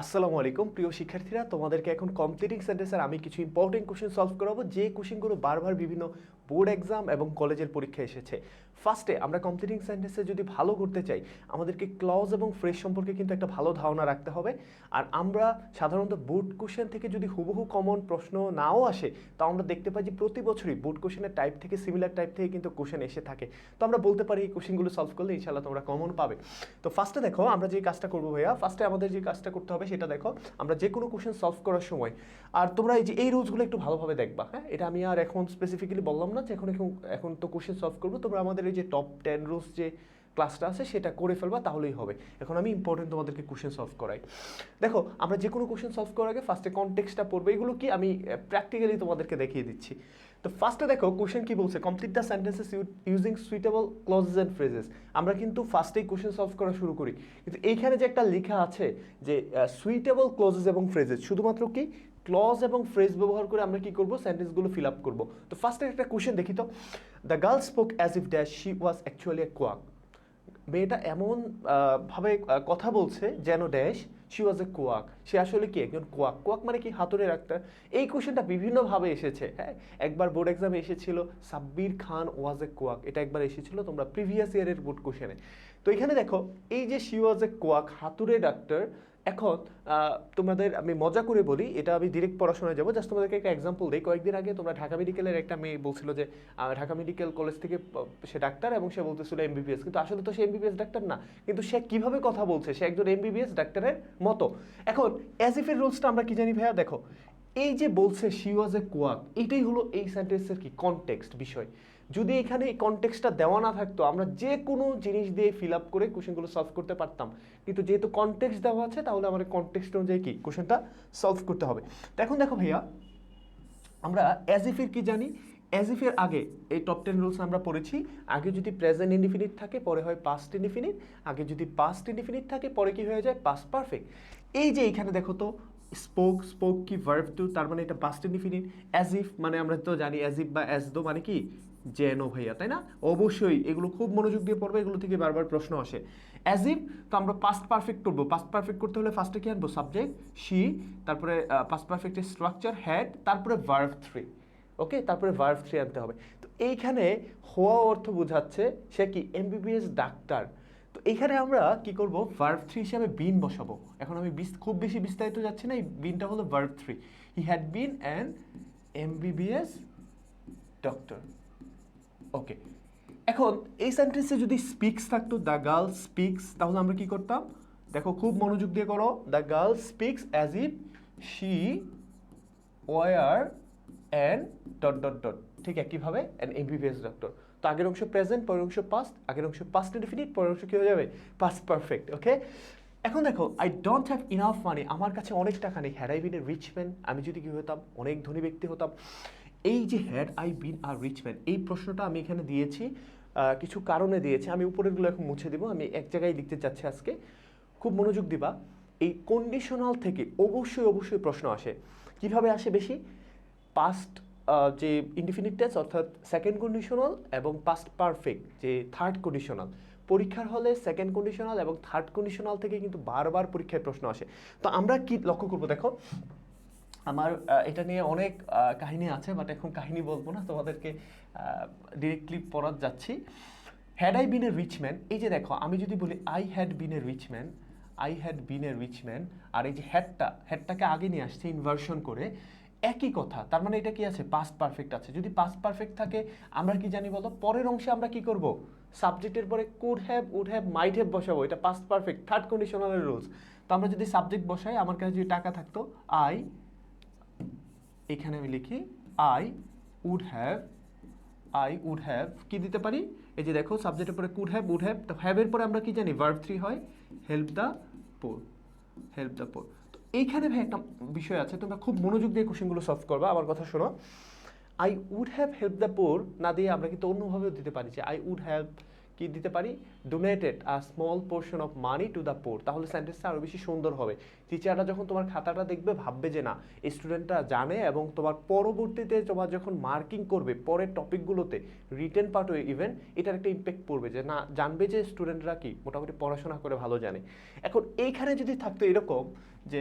আসসালামু আলাইকুম, প্রিয় শিক্ষার্থীরা। তোমাদেরকে এখন কমপ্লিটিং সেন্টেন্সের আমি কিছু ইম্পর্টেন্ট কোশ্চেন সলভ করাবো। যে কোশ্চেনগুলো বারবার বিভিন্ন বোর্ড এক্সাম এবং কলেজের পরীক্ষা এসেছে। ফার্স্টে আমরা কমপ্লিটিং সেন্টেন্সে যদি ভালো করতে চাই, আমাদেরকে ক্লজ এবং ফ্রেশ সম্পর্কে কিন্তু একটা ভালো ধারণা রাখতে হবে। আর আমরা সাধারণত বোর্ড কোশ্চেন থেকে যদি হুবহু কমন প্রশ্ন নাও আসে তো আমরা দেখতে পাই যে প্রতি বছরই বোর্ড কোশ্চেনের টাইপ থেকে সিমিলার টাইপ থেকে কিন্তু কোশ্চেন এসে থাকে। তো আমরা বলতে পারি এই কোশ্চেনগুলো সলভ করলে ইনশাল্লাহ তোমরা কমন পাবে। তো ফার্স্টে দেখো, আমরা যে কাজটা করব ভাইয়া ফার্স্টে আমাদের যে কাজটা করতে হবে সেটা দেখো, আমরা যে কোনো কোশ্চেন সলভ করার সময়, আর তোমরা এই যে এই রুলসগুলো একটু ভালোভাবে দেখবা হ্যাঁ? এটা আমি আর এখন স্পেসিফিক্যালি বললাম না যে এখন এখন তো কোশ্চেন সলভ করব, তোমরা আমাদের যে টপ টেন রুলস যে ক্লাসটা আছে সেটা করে ফেলবা, তাহলেই হবে। এখন আমি ইম্পর্টেন্ট তোমাদেরকে কোশ্চেন সলভ করাই। দেখো, আমরা যে কোনো কোশ্চেন সলভ করার আগে ফার্স্টে কনটেক্সটটা পড়ব, এগুলো কি আমি প্র্যাকটিক্যালি তোমাদেরকে দেখিয়ে দিচ্ছি। তো ফার্স্টে দেখো কোশ্চেন কি বলছে? Complete the sentences using suitable clauses and phrases আমরা কিন্তু ফার্স্টেই কোশ্চেন সলভ করা শুরু করি। কিন্তু এইখানে যে একটা লেখা আছে যে সুইটেবল ক্লজেস এবং ফ্রেজেস শুধুমাত্র কি? ক্লজ এবং ফ্রেজ ব্যবহার করে আমরা কি করব? সেন্টেন্সগুলো ফিল আপ করব। তো ফার্স্টে একটা কোশ্চেন দেখি তো। The girl spoke as if dash she was actually a quack মেয়েটা এমন ভাবে কথা বলছে যেন dash she was a quack সে আসলে কি? একজন কোয়াক কোয়াক মানে কি? হাতুড়ে ডাক্তার। এই কোয়েশ্চেনটা বিভিন্নভাবে এসেছে হ্যাঁ? একবার বোর্ড এক্সামে এসেছিল, সাব্বির খান ওয়াজ এ কোয়াক এটা একবার এসেছিল তোমরা প্রিভিয়াস ইয়ারের বোর্ড কোশ্চেনে তো এখানে দেখো, এই যে শি ওয়াজ এ কোয়াক হাতুড়ে ডাক্তার এখন তোমাদের আমি মজা করে বলি, এটা আমি ডিরেক্ট পড়াশোনায় যাব। জাস্ট তোমাদেরকে একটা এক্সাম্পল দিই। কয়েকদিন আগে তোমরা ঢাকা মেডিকেলের একটা মেয়ে বলছিল যে ঢাকা মেডিকেল কলেজ থেকে সে ডাক্তার এবং সে বলতেছিল এমবিবিএস কিন্তু আসলে তো সে এমবিবিএস ডাক্তার না। কিন্তু সে কীভাবে কথা বলছে? সে একজন এমবিবিএস ডাক্তারের মতো। এখন অ্যাজ ইফের রুলসটা আমরা কি জানি ভাইয়া? দেখো, এই যে বলছে শি ওয়াজ এ কোয়াক এটাই হলো এই সেন্টেন্সের কি কনটেক্সট বিষয়। যদি এখানে এই কনটেক্সটটা দেওয়া না থাকতো, আমরা যে কোনো জিনিস দিয়ে ফিল আপ করে কোশ্চেনগুলো সলভ করতে পারতাম। কিন্তু যেহেতু কনটেক্সট দেওয়া আছে, তাহলে আমাদের কনটেক্সট অনুযায়ী কি? কোশ্চেনটা সলভ করতে হবে। এখন দেখো ভাইয়া, আমরা অ্যাজ ইফের কি জানি? অ্যাজ ইফের আগে এই টপ টেন রুলস আমরা পড়েছি। আগে যদি প্রেজেন্ট ইনডিফিনিট থাকে, পরে হয় পাস্ট ইনডিফিনিট আগে যদি পাস্ট ইনডিফিনিট থাকে, পরে কি হয়ে যায়? পাস্ট পারফেক্ট এই যে এখানে দেখো তো স্পোক স্পোক কি ভার্ভ টু তার মানে এটা পাস্ট ইনডিফিনিট অ্যাজ ইফ মানে আমরা তো জানি অ্যাজ ইফ বা অ্যাজ দো মানে কি? জেনো ভাইয়া, তাই না? অবশ্যই এগুলো খুব মনোযোগ দিয়ে পড়বে, এগুলো থেকে বারবার প্রশ্ন আসে। অ্যাজ ইফ তো আমরা পাস্ট পারফেক্ট করব। পাস্ট পারফেক্ট করতে হলে ফার্স্টে কি আনব? সাবজেক্ট শি তারপরে পাস্ট পারফেক্টের স্ট্রাকচার হ্যাড তারপরে ভার্ভ থ্রি ওকে তারপরে ভার্ভ থ্রি আনতে হবে। তো এইখানে হওয়া অর্থ বোঝাচ্ছে সে কি এমবিবিএস ডাক্তার তো এখানে আমরা কি করব? ভার্ভ থ্রি হিসাবে বিন বসাবো। এখন আমি খুব বেশি বিস্তারিত যাচ্ছি না, এই বিনটা হলো verb three he had been an MBBS doctor okay এখন, এই সেন্টেন্সে যদি স্পিক্স থাকতো দ্য গার্ল স্পিক্স তাহলে আমরা কি করতাম? দেখো, খুব মনোযোগ দিয়ে করো the girl speaks as if she were and dot dot dot ঠিক একইভাবে অ্যান এমবিবিএস ডক্টর তো আগের অংশ প্রেজেন্ট পরের অংশ পাস্ট আগের অংশ পাস্ট ইনডিফিনিট পরের অংশ কী হয়ে যাবে? পাস্ট পারফেক্ট ওকে এখন দেখো I don't have enough money আমার কাছে অনেক টাকা নেই। হ্যাড রিচ ম্যান আমি যদি কী হতাম? অনেক ধনী ব্যক্তি হতাম। এই যে had I been R rich man এই প্রশ্নটা আমি এখানে দিয়েছি কিছু কারণে দিয়েছি। আমি উপরেরগুলো এখন মুছে দেবো। আমি এক জায়গায় লিখতে চাচ্ছি আজকে। খুব মনোযোগ দিবা। এই কন্ডিশনাল থেকে অবশ্যই অবশ্যই প্রশ্ন আসে। কীভাবে আসে বেশি? পাস্ট যে ইনডিফিনিট টেন্স অর্থাৎ সেকেন্ড কন্ডিশনাল এবং পাস্ট পারফেক্ট যে থার্ড কন্ডিশনাল পরীক্ষার হলে সেকেন্ড কন্ডিশনাল এবং থার্ড কন্ডিশনাল থেকে কিন্তু বারবার পরীক্ষায় প্রশ্ন আসে। তো আমরা কি লক্ষ্য করব দেখো? আমার এটা নিয়ে অনেক কাহিনী আছে বাট এখন কাহিনী বলব না, তোমাদেরকে ডিরেক্টলি পড়াতে যাচ্ছি। Had I been a rich man এই যে দেখো, আমি যদি বলি I had been a rich man I had been a rich man আর এই যে হ্যাডটা হ্যাডটাকে আগে নিয়ে আসছে ইনভার্সন করে, একই কথা, তার মানে এটা কি আছে? পাস্ট পারফেক্ট আছে। যদি পাস্ট পারফেক্ট থাকে, আমরা কি জানি বলো? পরের অংশে আমরা কি করব? সাবজেক্টের পরে could have would have might have বসাবো। এটা পাস্ট পারফেক্ট থার্ড কন্ডিশনালের রুলস তো আমরা যদি সাবজেক্ট বসাই, আমার কাছে যদি টাকা থাকতো আই এখানে আমি লিখি I would have I would have কি দিতে পারি? এই যে দেখো সাবজেক্টের পরে কুড হ্যাভ উড হ্যাভ তো হ্যাভের পরে আমরা কি জানি? ভার্ব থ্রি হয় help the poor help the poor তো এইখানে ভাই একটা বিষয় আছে, তোমরা খুব মনোযোগ দিয়ে কোশ্চেনগুলো সলভ করবা, আমার কথা শোনো। I would have help the poor না দিয়ে আমরা কিন্তু অন্যভাবেও দিতে পারি যে আই উড হ্যাভ কি দিতে পারি? Donated a small portion of money to the poor তাহলে সেন্টেন্সটা আরও বেশি সুন্দর হবে। টিচাররা যখন তোমার খাতাটা দেখবে, ভাববে যে না স্টুডেন্টরা জানে এবং তোমার পরবর্তীতে তোমার যখন মার্কিং করবে, পরের টপিকগুলোতে রিটেন পার্ট ইভেন এটার একটা ইম্প্যাক্ট পড়বে যে না, জানবে যে স্টুডেন্টরা কি, মোটামুটি পড়াশোনা করে ভালো জানে। এখন এইখানে যদি থাকতো এরকম যে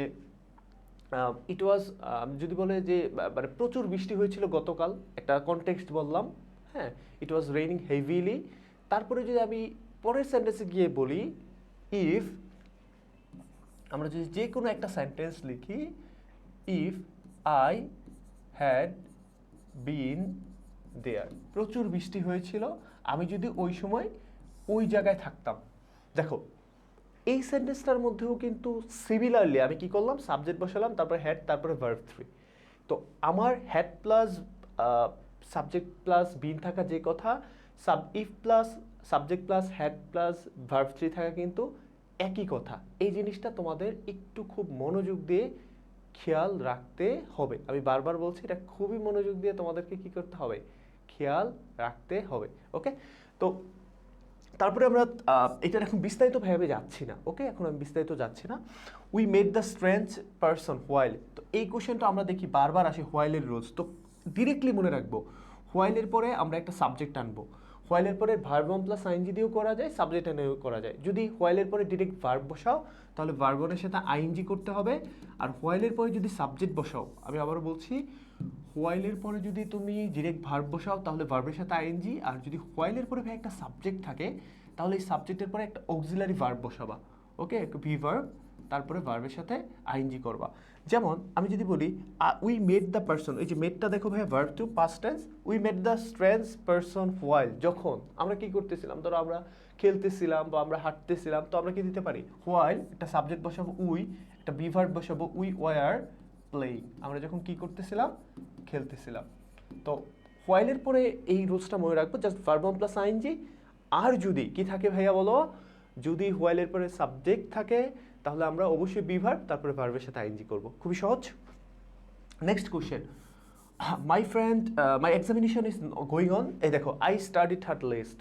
ইট ওয়াজ যদি বলে যে মানে প্রচুর বৃষ্টি হয়েছিল গতকাল, একটা কনটেক্সট বললাম হ্যাঁ ইট ওয়াজ রেইনিং হেভিলি তারপরে যদি আমি পরের সেন্টেন্সে গিয়ে বলি ইফ আমরা যদি যে কোনো একটা সেন্টেন্স লিখি if I had been there প্রচুর বৃষ্টি হয়েছিল, আমি যদি ওই সময় ওই জায়গায় থাকতাম। দেখো, এই সেন্টেন্সটার মধ্যেও কিন্তু সিমিলারলি আমি কি করলাম সাবজেক্ট বসালাম, তারপরে হ্যাড তারপরে ভার্ব থ্রি তো আমার had plus subject plus been থাকা যে কথা sub if plus subject plus had plus verb three থাকা কিন্তু একই কথা। এই জিনিসটা তোমাদের একটু খুব মনোযোগ দিয়ে খেয়াল রাখতে হবে। আমি বারবার বলছি, এটা খুবই মনোযোগ দিয়ে তোমাদেরকে কি করতে হবে? খেয়াল রাখতে হবে, ওকে? তো তারপরে আমরা এটার এখন বিস্তারিত ভাবে যাচ্ছি না, ওকে? এখন আমি বিস্তারিত যাচ্ছি না। We made the strange person while তো এই কোশ্চেনটা আমরা দেখি বারবার আসি হোয়াইলের রোজ। তো ডিরেক্টলি মনে রাখব হোয়াইলের পরে আমরা একটা সাবজেক্ট আনব। হোয়াইলের পরে ভার্বন প্লাস আইনজি দিয়েও করা যায় সাবজেক্ট এনেও করা যায়। যদি হোয়াইলের পরে ডিরেক্ট ভার্ব বসাও, তাহলে ভার্বনের সাথে আইনজি করতে হবে। আর হোয়াইলের পরে যদি সাবজেক্ট বসাও, আমি আবারও বলছি হোয়াইলের পরে যদি তুমি ডিরেক্ট ভার্ব বসাও, তাহলে ভার্বের সাথে আইএনজি আর যদি হোয়াইলের পরে ভাই একটা সাবজেক্ট থাকে, তাহলে এই সাবজেক্টের পরে একটা অক্সিলারি ভার্ব বসাবা। ওকে ভি ভার্ব তারপরে ভার্বের সাথে আইএনজি করবা। যেমন, আমি যদি বলি উই মেড দ্য পার্সন এই যে মেডটা দেখো ভাই verb two past tense we made the strange person while যখন। আমরা কি করতেছিলাম? ধরো আমরা খেলতেছিলাম বা আমরা হাঁটতেছিলাম, তো আমরা কি দিতে পারি? হোয়াইল একটা সাবজেক্ট বসাবো উই একটা বিভার্ব বসাবো উই ওয়ার প্লেইং আমরা যখন কি করতেছিলাম? খেলতেছিলাম। তো হোয়াইলের পরে এই রুলসটা মনে রাখব just verb plus I N G আর যদি, কি থাকে ভাইয়া বলো? যদি হোয়াইলের পরে সাবজেক্ট থাকে তাহলে আমরা অবশ্যই বিভার, তারপরে ভার্বের সাথে আইনজি করব। খুবই সহজ। Next question my friend my examination is going on এই দেখো আই স্টাডি থার্ড লিস্ট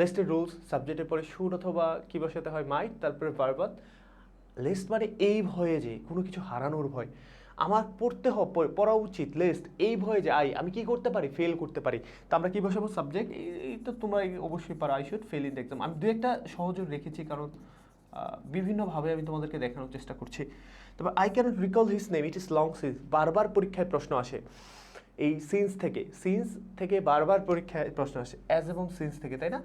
লিস্টের রুলস সাবজেক্টের পরে সুর অথবা কী বসাতে হয় মাইট তারপরে ভার্বাত লিস্ট মানে এই ভয়ে যে, কোনো কিছু হারানোর ভয়। আমার পড়তে হবে পড়া উচিত লিস্ট এই ভয়ে যে আই আমি কি করতে পারি? ফেল করতে পারি। তো আমরা কী বসাবো? সাবজেক্ট এই তো তোমরা অবশ্যই পারো I should fail in exam আমি দু একটা সহযোগ রেখেছি, কারণ বিভিন্নভাবে আমি তোমাদেরকে দেখানোর চেষ্টা করছি। তবে I can recall his name it is long since বারবার পরীক্ষায় প্রশ্ন আসে। এই সিন্স থেকে সিন্স থেকে বারবার পরীক্ষায় প্রশ্ন আসে অ্যাজ এবং সিন্স থেকে, তাই না?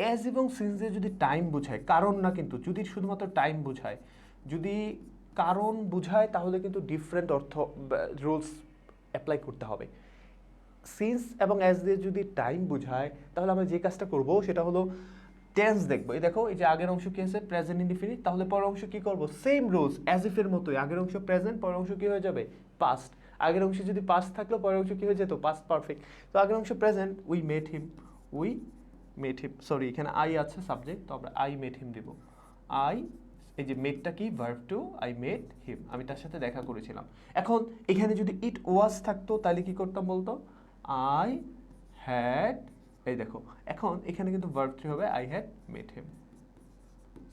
অ্যাজ এবং সিন্সে যদি টাইম বোঝায়, কারণ না কিন্তু, যদি শুধুমাত্র টাইম বোঝায়, যদি কারণ বোঝায়, তাহলে কিন্তু ডিফারেন্ট অর্থ রুলস অ্যাপ্লাই করতে হবে। সিন্স এবং অ্যাজ দিয়ে যদি টাইম বোঝায়, তাহলে আমরা যে কাজটা করব, সেটা হলো টেন্স দেখব। এই দেখো, এই যে আগের অংশ কি আছে? প্রেজেন্ট ইনডিফিনিট তাহলে পরের অংশ কি করব? সেম রুলস অ্যাজ ইফ এর মতোই। আগের অংশ প্রেজেন্ট পরের অংশ কি হয়ে যাবে? পাস্ট আগের অংশ যদি পাস্ট থাকল, পরের অংশ কি হয়ে যেত? পাস্ট পারফেক্ট তো আগের অংশ present we met him we met him sorry এখানে আই আছে সাবজেক্ট তো আমরা I met him Dev. I এই যে মেডটা কি? Verb two I made him আমি তার সাথে দেখা করেছিলাম। এখন, এখানে যদি ইট ওয়াজ থাকতো, তাহলে কি করতাম বলতো? আই হ্যাড এই দেখো, এখন এখানে কিন্তু ভার্ব থ্রি হবে I had made him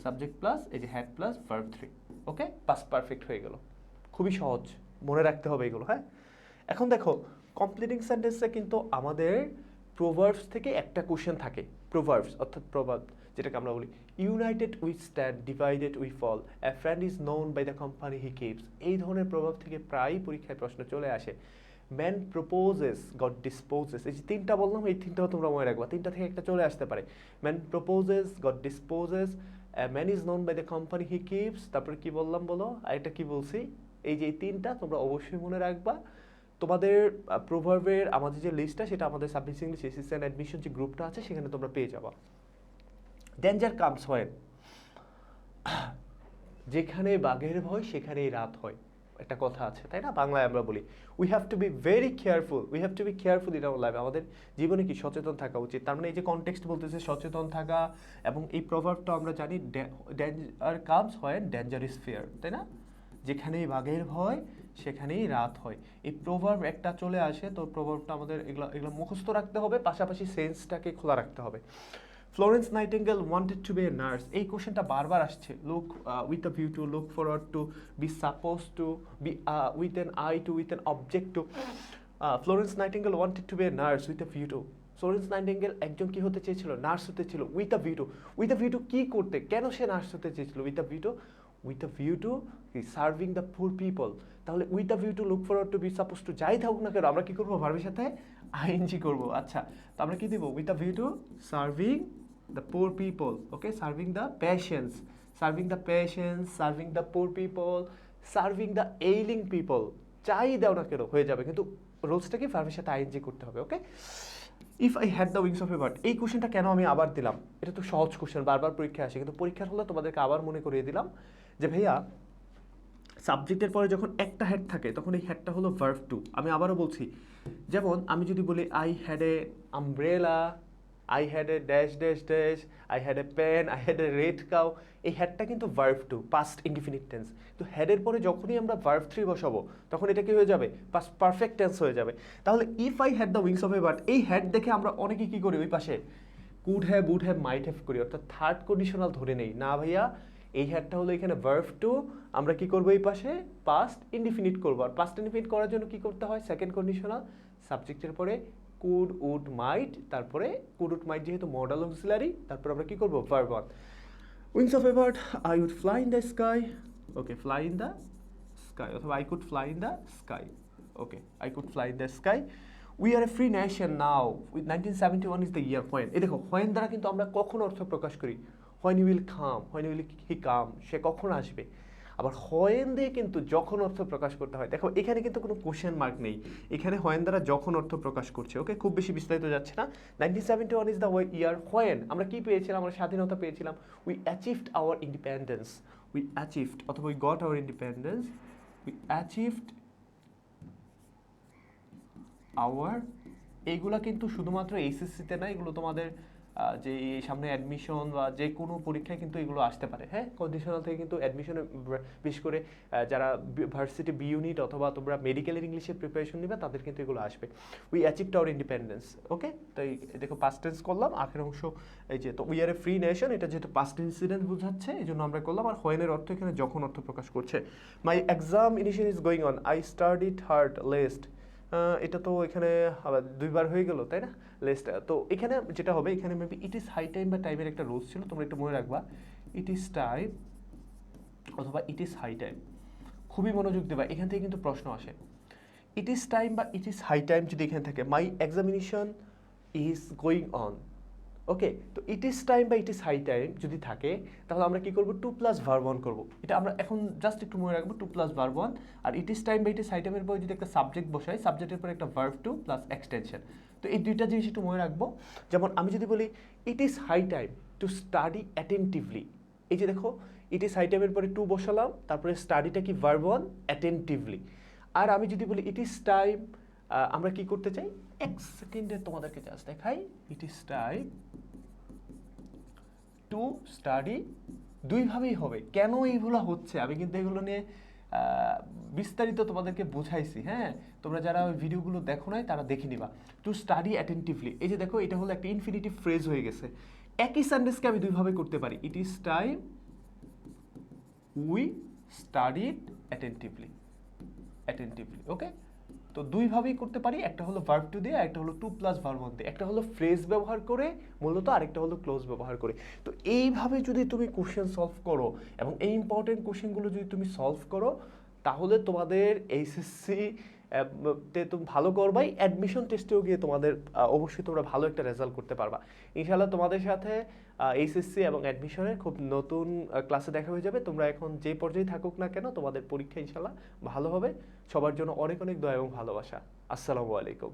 subject plus এই যে had plus verb three okay past perfect হয়ে গেল। খুবই সহজ, মনে রাখতে হবে এগুলো হ্যাঁ? এখন দেখো কমপ্লিটিং সেন্টেন্সে কিন্তু আমাদের প্রোভার্বস থেকে একটা কোশ্চেন থাকে। প্রোভার্বস অর্থাৎ প্রভাব যেটাকে আমরা বলি united we stand divided we fall a friend is known by the company he keeps এই ধরনের প্রভাব থেকে প্রায়ই পরীক্ষায় প্রশ্ন চলে আসে। ম্যান প্রপোজেস গড ডিসপোজেস এই যে তিনটা বললাম, এই তিনটাও তোমরা মনে রাখবা। তিনটা থেকে একটা চলে আসতে পারে। Man proposes God disposes man is known by the company he keeps তারপরে কি বললাম বলো? আর এটা কি বলছি? এই যে এই তিনটা তোমরা অবশ্যই মনে রাখবা। তোমাদের প্রভাবের আমাদের যে লিস্টটা সেটা আমাদের সাবমিস ইংলিশ অ্যাসিস্ট্যান্ট অ্যাডমিশন যে গ্রুপটা আছে, সেখানে তোমরা পেয়ে যাবা। ডেঞ্জার কামস হয় যেখানে বাঘের ভয়, সেখানেই রাত হয়। একটা কথা আছে, তাই না? বাংলায় আমরা বলি we have to be very careful we have to be careful in our life আমাদের জীবনে কি সচেতন থাকা উচিত? তার মানে এই যে কনটেক্সট বলতেছে সচেতন থাকা এবং এই প্রভাবটা আমরা জানি ডেঞ্জার কামস হয় ডেঞ্জার ইজ ফেয়ার তাই না? যেখানেই বাঘের ভয়, সেখানেই রাত হয়। এই প্রভাব একটা চলে আসে, তো প্রভাবটা আমাদের এগুলো এগুলো মুখস্থ রাখতে হবে, পাশাপাশি সেন্সটাকে খোলা রাখতে হবে। Florence Nightingale wanted to be a nurse এই কোশ্চেনটা বারবার আসছে। Look with a view to look forward to be suppose to be with an eye to with an object to Florence Nightingale wanted to be a nurse with a view to Florence Nightingale একজন কি হতে চেয়েছিল? Nurse হতে ছিল with a view to with a view to কী করতে? কেন সে nurse হতে চেয়েছিল? With a view to with a view to serving the poor people তাহলে with a view to look forward to be suppose to যাই থাকুক না কেন, আমরা কি করব? ভার্বের সাথে আইএনজি করব। আচ্ছা তো আমরা কি দিব? With a view to serving the poor people, okay? Serving the patients. Serving the patients, serving the poor people, serving the ailing people. চাই দাও না কেন হয়ে যাবে। কিন্তু রোলসটা কি ফার্মের সাথে আইএনজি করতে হবে okay if I had the wings of a bird এই কোশ্চেনটা কেন আমি আবার দিলাম? এটা তো সহজ কোশ্চেন বারবার পরীক্ষায় আসে। কিন্তু পরীক্ষার হলে তোমাদেরকে আবার মনে করিয়ে দিলাম যে, ভাইয়া সাবজেক্টের পরে যখন একটা হেড থাকে, তখন এই হেডটা হলো ভার্ভ টু আমি আবারও বলছি, যেমন আমি যদি বলি I had a umbrella I had a dash dash dash I had a pen I had a red cow এই হ্যাডটা কিন্তু verb two past indefinite tense তো হেডের পরে যখনই আমরা ভার্ভ থ্রি বসাবো, তখন এটা কি হয়ে যাবে? পাস্ট পারফেক্ট টেন্স হয়ে যাবে। তাহলে if I had the wings of a but এই হেড দেখে আমরা অনেকে কি করি ওই পাশে? Could have would have might have করি। অর্থাৎ থার্ড কন্ডিশনাল ধরে নেই। না ভাইয়া, এই হ্যাডটা হলো এখানে ভার্ভ টু আমরা কি করব এই পাশে? পাস্ট ইনডিফিনিট করব। আর পাস্ট ইনডিফিনিট করার জন্য কি করতে হয়? সেকেন্ড কন্ডিশনাল সাবজেক্টের পরে কুড উড মাইট তারপরে কুড উড মাইট যেহেতু মডেল অক্সিলারি তারপর আমরা কি করব? Verb one wings of a bird I would fly in the sky okay fly in the sky অথবা I could fly in the sky okay I could fly in the sky we are a free nation now with nineteen seventy one is the year when এই দেখো when দ্বারা কিন্তু আমরা কখন অর্থ প্রকাশ করি? When you will come when will he come সে কখন আসবে? আবার হয়েন দিয়ে কিন্তু যখন অর্থ প্রকাশ করতে হয়, দেখো এখানে কিন্তু কোনো কোশ্চেন মার্ক নেই। এখানে হয়েন দ্বারা যখন অর্থ প্রকাশ করছে ওকে খুব বেশি বিস্তারিত যাচ্ছে না। Nineteen seventy one is the way year when. আমরা কি পেয়েছিলাম? আমরা স্বাধীনতা পেয়েছিলাম। We achieved our independence we achieved অথবা we got our independence we achieved our এইগুলা কিন্তু শুধুমাত্র এইচএসসিতে না, এগুলো তোমাদের যে সামনে অ্যাডমিশন বা যে কোনো পরীক্ষায় কিন্তু এগুলো আসতে পারে। হ্যাঁ? কন্ডিশনাল থেকে কিন্তু অ্যাডমিশনে বিশেষ করে যারা ভার্সিটি বি ইউনিট অথবা তোমরা মেডিকেলের ইংলিশে প্রিপারেশন নিবে, তাদের কিন্তু এগুলো আসবে। We achieve our independence okay তো এই দেখো পাস্ট টেন্স করলাম, আখের অংশ, এই যে, তো we are a free nation এটা যেহেতু পাস্ট ইনসিডেন্ট বোঝাচ্ছে, এই জন্য আমরা করলাম। আর হোয়েনের অর্থ এখানে যখন অর্থ প্রকাশ করছে my exam initial is going on I studied hard lest এটা তো এখানে আবার দুইবার হয়ে গেল, তাই না? লেসটা তো এখানে যেটা হবে, এখানে maybe it is high time বা টাইমের একটা রোজ ছিল, তোমরা একটু মনে রাখবা। ইট ইজ টাইম অথবা ইট ইজ হাই টাইম খুবই মনোযোগ দেবা, এখান থেকে কিন্তু প্রশ্ন আসে। ইট ইজ টাইম বা ইট ইজ হাই টাইম যদি এখানে থাকে my examination is going on okay তো ইট ইজ টাইম বা ইট ইজ হাই টাইম যদি থাকে, তাহলে আমরা কি করব? টু প্লাস ভার্ব ওয়ান করব। এটা আমরা এখন জাস্ট একটু মনে রাখব টু প্লাস ভার্ব ওয়ান আর ইট ইজ টাইম বা ইট ইজ হাই টাইমের পরে যদি একটা সাবজেক্ট বসাই সাবজেক্টের পরে একটা ভার্ব টু প্লাস এক্সটেনশন তো এই দুইটা জিনিস একটু মনে রাখব। যেমন আমি যদি বলি it is high time to study attentively এই যে দেখো ইট ইজ হাই টাইমের পরে টু বসালাম, তারপরে স্টাডিটা কি ভার্ব ওয়ান অ্যাটেন্টিভলি আর আমি যদি বলি ইট ইজ টাইম আমরা কি করতে চাই? এক সেকেন্ডে তোমাদেরকে জাস্ট দেখাই। It is time to study দুইভাবেই হবে। কেন এইগুলো হচ্ছে? আমি কিন্তু এগুলো নিয়ে বিস্তারিত তোমাদেরকে বোঝাইছি হ্যাঁ? তোমরা যারা ওই ভিডিওগুলো দেখো নাই, তারা দেখে নিবা। টু স্টাডি অ্যাটেন্টিভলি এই যে দেখো, এটা হলো একটা ইনফিনিটিভ ফ্রেজ হয়ে গেছে। একই সেন্টেন্সকে আমি দুইভাবে করতে পারি। It is time we studied attentively attentively okay তো দুইভাবেই করতে পারি, একটা হলো ভার্ব টু দিয়ে একটা হলো টু প্লাস ভার্ব ওয়ান দিয়ে। একটা হলো ফ্রেজ ব্যবহার করে, মূলত আরেকটা হলো ক্লোজ ব্যবহার করে। তো এইভাবে যদি তুমি কোশ্চেন সলভ করো, এবং এই ইম্পর্টেন্ট কোশ্চেনগুলো যদি তুমি সলভ করো তাহলে তোমাদের এইচএসসি তে তুমি ভালো করবাই অ্যাডমিশন টেস্টেও গিয়ে তোমাদের অবশ্যই তোমরা ভালো একটা রেজাল্ট করতে পারবা। ইনশাল্লাহ তোমাদের সাথে এইচএসসি এবং অ্যাডমিশনের খুব নতুন ক্লাসে দেখা হয়ে যাবে। তোমরা এখন যে পর্যায়ে থাকুক না কেন, তোমাদের পরীক্ষা ইনশাল্লাহ ভালো হবে। সবার জন্য অনেক অনেক দয়া এবং ভালোবাসা। আসসালামু আলাইকুম।